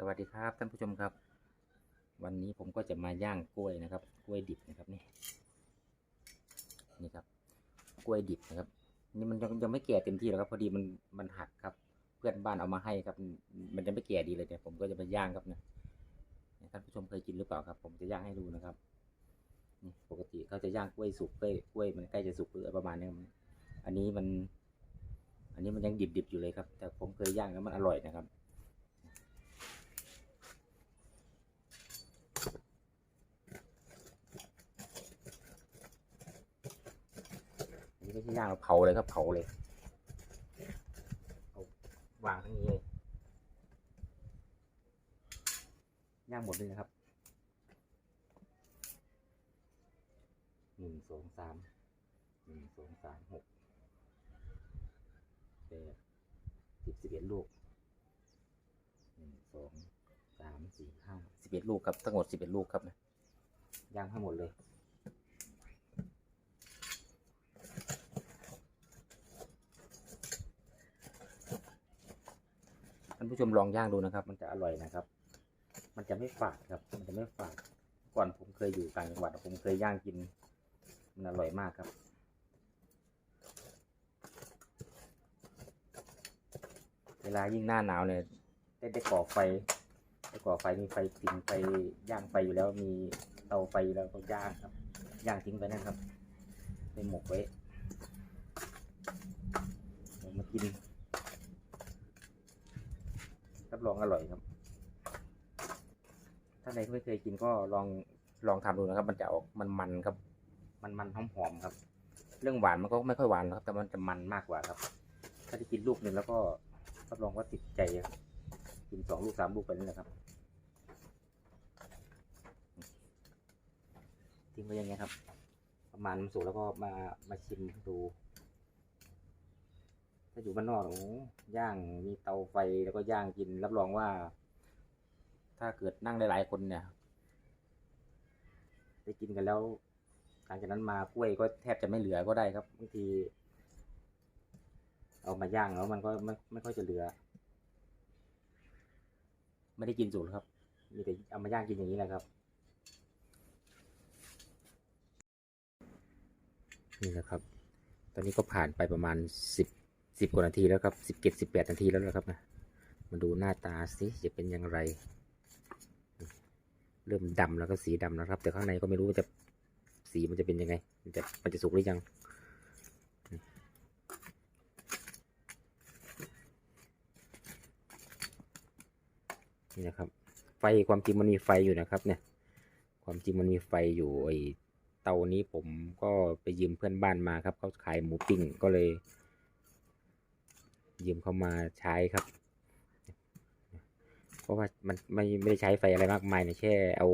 สวัสดีครับท่านผู้ชมครับ วันนี้ผมก็จะมาย่างกล้วยนะครับ กล้วยดิบนะครับนี่นี่ครับ กล้วยดิบนะครับ นี่มันยังยังไม่แก่เต็มที่หรอกครับ พอดีมันมันหักครับ เพื่อนบ้านเอามาให้ครับ มันยังไม่แก่ดีเลยเนี่ยผมก็จะมาย่างครับนะท่านผู้ชมเคยกินหรือเปล่าครับ ผมจะย่างให้ดูนะครับนี่ปกติเขาจะย่างกล้วยสุกกล้วยกล้วยมันใกล้จะสุกหรือประมาณนี้ครับอันนี้มัน อันนี้มันยังดิบๆอยู่เลยครับ แต่ผมเคยย่างแล้วมันอร่อยนะครับ อันนี้ไม่ใช่ย่างเราเผาเลยครับเผาเลยเอาวางทั้งนี้เลยย่างหมดเลยนะครับหนึ่งสองสามหนึ่งสองสามหกแปดสิบสิบเอ็ดลูกหนึ่งสองสามสี่ห้าสิบเอ็ดลูกครับทั้งหมดสิบเอ็ดลูกครับนะย่างทั้งหมดเลย ท่านผู้ชมลองย่างดูนะครับ มันจะอร่อยนะครับ มันจะไม่ฝาดครับ มันจะไม่ฝาด ก่อนผมเคยอยู่ต่างจังหวัดผมเคยย่างกิน มันอร่อยมากครับเวลายิ่งหน้าหนาวเนี่ยได้ได้ก่อไฟได้ก่อไฟมีไฟทิ้งไฟย่างไฟอยู่แล้วมีเตาไฟแล้วก็ย่างครับ ย่างทิ้งไปนะครับไปหมกไว้มากิน รับรองอร่อยครับ ถ้าใครไม่เคยกินก็ลองลองทำดูนะครับ มันจะออกมันมันๆครับ มันมันหอมหอมๆครับ เรื่องหวานมันก็ไม่ค่อยหวานครับ แต่มันจะมันมากกว่าครับ ถ้าได้กินลูกหนึ่งแล้วก็รับรองว่าติดใจครับกินสองลูกสามลูกไปนี่แหละครับทิ้งไว้อย่างเงี้ยครับ ประมาณมันสุกแล้วก็มามาชิมดู ถ้าอยู่บ้านนอกโอ้ย่างมีเตาไฟแล้วก็ย่างกิน รับรองว่า ถ้าเกิดนั่งได้หลายคนเนี่ย ได้กินกันแล้วหลังจากนั้นมากล้วยก็แทบจะไม่เหลือก็ได้ครับบางที เอามาย่างแล้วมันก็ไม่ไม่ค่อยจะเหลือ ไม่ได้กินสุกหรครับ มีแต่เอามาย่างกินอย่างนี้แหละครับนี่นะครับ ตอนนี้ก็ผ่านไปประมาณสิบ สิบกว่านาทีแล้วครับสิบเจ็ดสิบแปดนาทีแล้วนะครับนะมาดูหน้าตาสิจะเป็นอย่างไร เริ่มดำแล้วก็สีดำแล้วครับ แต่ข้างในก็ไม่รู้ว่าจะสีมันจะเป็นยังไง มันจะมันจะสุกหรือยังนี่นะครับ ไฟความจริงมันมีไฟอยู่นะครับ เนี่ย ความจริงมันมีไฟอยู่ไอเตานี้ผมก็ไปยืมเพื่อนบ้านมาครับเขาขายหมูปิ้งก็เลย ยืมเขามาใช้ครับ เพราะว่ามันไม่ไม่ได้ใช้ไฟอะไรมากมายนี่ยแค่เอา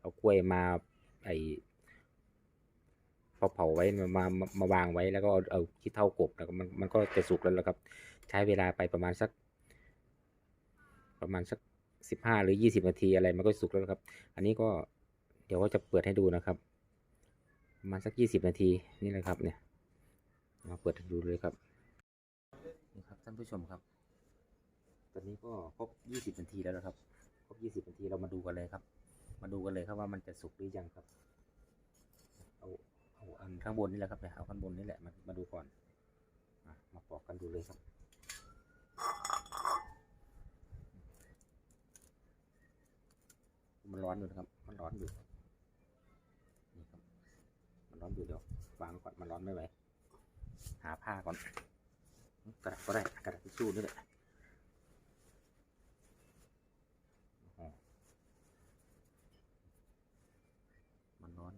เอากล้วยมาไอพอเผาไว้มามามาวางไว้แล้วก็เอาเอาขี้เท่ากบแล้วมันมันก็จะสุกแล้วละครับ ใช้เวลาไปประมาณสัก ประมาณสักสิบห้าหรือยี่สิบนาทีอะไรมันก็สุกแล้วครับ อันนี้ก็เดี๋ยวก็จะเปิดให้ดูนะครับประมาณสักยี่สิบนาทีนี่แหละครับเนี่ยมาเปิดดูเลยครับานผู้ชมครับ ตอนนี้ก็ครบยี่สิบนาทีแล้วนะครับ ครบยี่สิบนาทีเรามาดูกันเลยครับ มาดูกันเลยครับว่ามันจะสุกหรือยังครับ เอาเอาอันข้างบนนี่แหละครับเอาข้างบนนี่แหละมามาดูก่อนอมาปอกกันดูเลยครับมันร้อนอยู่นะครับ มันร้อนอยู่ นี่ครับ มันร้อนอยู่เดี๋ยววางก่อน มันร้อนไม่ไหว หาผ้าก่อน กระดาษก็ได้กระดาษทิชชู่นี่แหละมันร้อน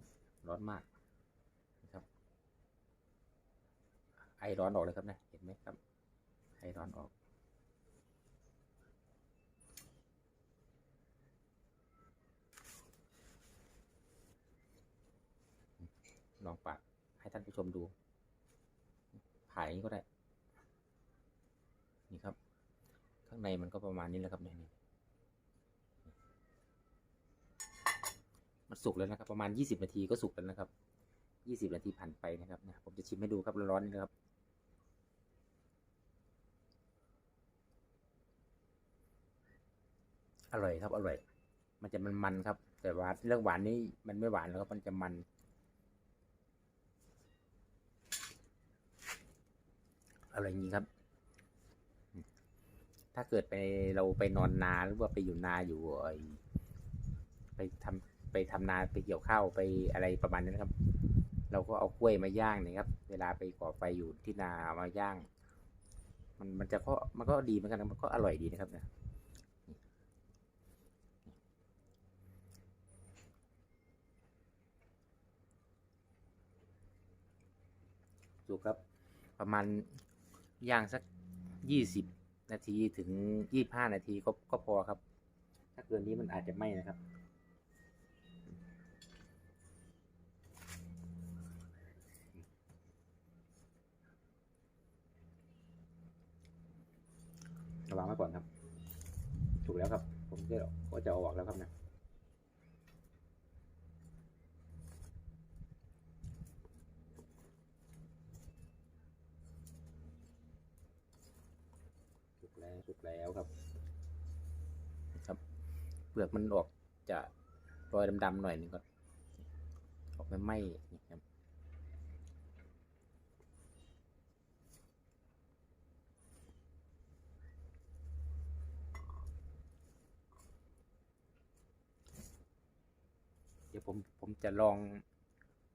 ร้อนมากนะครับ ไอร้อนออกเลยครับเนี่ยเห็นไหมครับ ไอร้อนออกลองปากให้ท่านผู้ชมดูผ่ายอย่างนี้ก็ได้ นี่ครับ ข้างในมันก็ประมาณนี้แหละครับเนี่ยนี่มันสุกแล้วนะครับ ประมาณยี่สิบนาทีก็สุกแล้วนะครับยี่สิบนาทีผ่านไปนะครับผมจะชิมให้ดูครับร้อนๆนะครับ อร่อยครับอร่อย มันจะมันมันๆครับ แต่ว่าเรื่องหวานนี่มันไม่หวานแล้วครับมันจะมัน อร่อยจริงครับ ถ้าเกิดไปเราไปนอนนาหรือว่าไปอยู่นาอยู่ไปทำไปทำนาไปเกี่ยวข้าวไปอะไรประมาณนั้นะครับ เราก็เอากล้วยมาย่างนี่ยครับ เวลาไปก่อไฟอยู่ที่นาเอามาย่าง มันมันจะก็มันก็ดีเหมือนกันมันก็อร่อยดีนะครับเนี่ยสุกครับ ประมาณย่างสักยี่สิบ นาทีถึงยี่ห้านาทีก็ก็พอครับ ถ้าเกินนี้มันอาจจะไหม้นะครับ ระวังไว้ก่อนครับ ถูกแล้วครับ ผมก็จะเอาออกแล้วครับนะี่ย กแล้วถูกแล้วครับ ครับเปลือกมันออกจะรอยดำๆหน่อยนึงก่อนออกไม่ไหม้นี่ครับเดี๋ยวผมผมจะลอง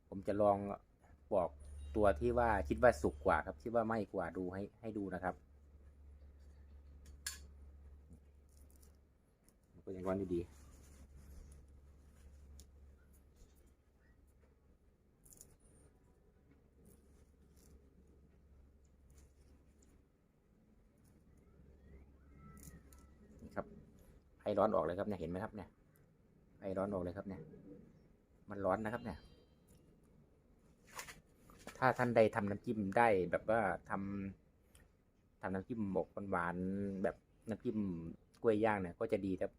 ผมจะลองบอกตัวที่ว่าคิดว่าสุกกว่าครับคิดว่าไหมกว่าดูให้ให้ดูนะครับมัน ก้อนดีนี่ครับไอร้อนออกเลยครับเนี่ยเห็นไหมครับเนี่ยไอร้อนออกเลยครับเนี่ย มันร้อนนะครับเนี่ย ถ้าท่านใดทำน้ำจิ้มได้แบบว่าทำทำน้ำจิ้มหมกหวานแบบน้ำจิ้มกล้วยย่างเนี่ยก็จะดีครับ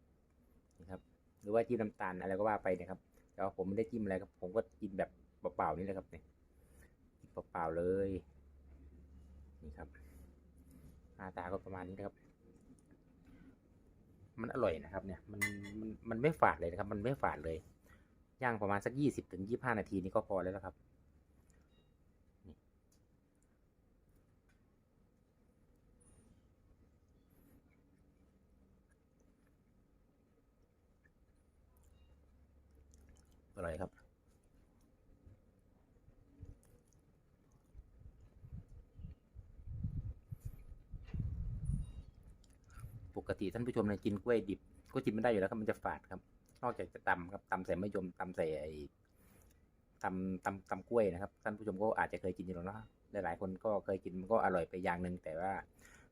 นะครับ หรือว่าจิ้มน้ำตาลอะไรก็ว่าไปนะครับ แต่ว่าผมไม่ได้จิ้มอะไรครับ ผมก็กินแบบเปล่าๆนี่แหละครับเนี่ยกินเปล่าๆเลย นี่ครับหน้าตาก็ประมาณนี้นะครับ มันอร่อยนะครับ เนี่ย มันมันมันไม่ฝาดเลยนะครับ มันไม่ฝาดเลยย่างประมาณสักยี่สิบถึงยี่ห้านาทีนี้ก็พอแล้วครับ อร่อยครับ ปกติท่านผู้ชมเนี่ยกินกล้วยดิบ ก็กินไม่ได้อยู่แล้วครับมันจะฝาดครับ นอกจากจะตำครับตำใส่มะยมตำใส่ไอ้ตำตำตำกล้วยนะครับ ท่านผู้ชมก็อาจจะเคยกินอยู่แล้วนะหลายๆคนก็เคยกินมันก็อร่อยไปอย่างหนึ่งแต่ว่า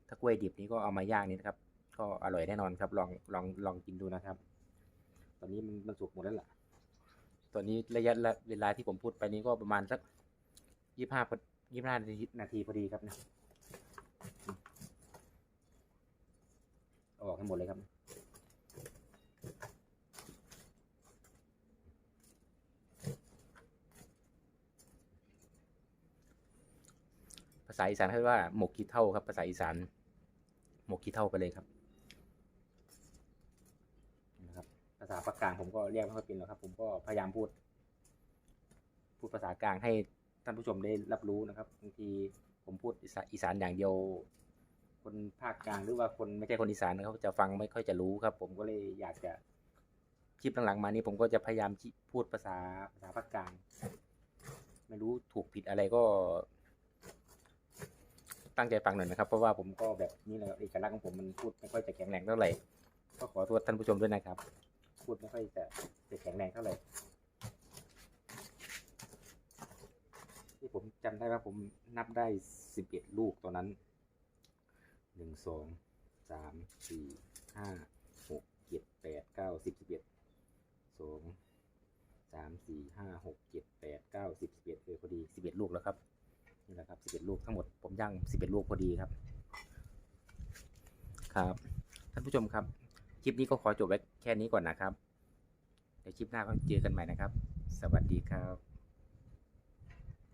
ถ้ากล้วยดิบนี้ก็เอามาย่างนี่นะครับ ก็อร่อยแน่นอนครับ ลองลองลองกินดูนะครับ ตอนนี้มันมันสุกหมดแล้วล่ะ ตอนนี้ระยะเวลาที่ผมพูดไปนี้ก็ประมาณสักยี่ห้ายี่ห้านาทีพอดีครับนะอออกให้หมดเลยครับ ภาษาอีสานเขาเรียกว่าหมกขี้เท่าครับ ภาษาอีสานหมกขี้เท่าไปเลยครับนะครับ ภา ษาภาคกลางผมก็เรียกไม่ค่อยเป็นหรอกครับ ผมก็พยายามพูด พูดภาษากลางให้ท่านผู้ชมได้รับรู้นะครับบางทีผมพูดอีสานอย่างเดียว คนภาคกลางหรือว่าคนไม่ใช่คนอีสานเขาจะฟังไม่ค่อยจะรู้ครับ ผมก็เลยอยากจะคลิปหลังๆมานี้ผมก็จะพยายามพูดภาษาภาษาภาคกลาง ไม่รู้ถูกผิดอะไรก็ ตั้งใจฟังหน่อยนะครับ เพราะว่าผมก็แบบนี้แหละกับเอกลักษณ์ของผมมันพูดไม่ค่อยจะแข็งแรงเท่าไหร่ก็ขอโทษท่านผู้ชมด้วยนะครับ พูดไม่ค่อยจะจะแข็งแรงเท่าไหร่ที่ผมจำได้ว่าผมนับได้สิบเอ็ดลูกตอนนั้นหนึ่งสองสามสี่ห้าหกเจ็ดแปดเก้าสิบสิบเอ็ดสองสามสี่ห้าหกเจ็ดแปดเก้าสิบสิบเอ็ดเออพอดีสิบเอ็ดลูกแล้วครับนี่แหละครับสิบเอ็ดลูกทั้งหมดผมย่างสิบเอ็ดลูกพอดีครับ ครับ ท่านผู้ชมครับ คลิปนี้ก็ขอจบไว้แค่นี้ก่อนนะครับ เดี๋ยวคลิปหน้าก็เจอกันใหม่นะครับ สวัสดีครับ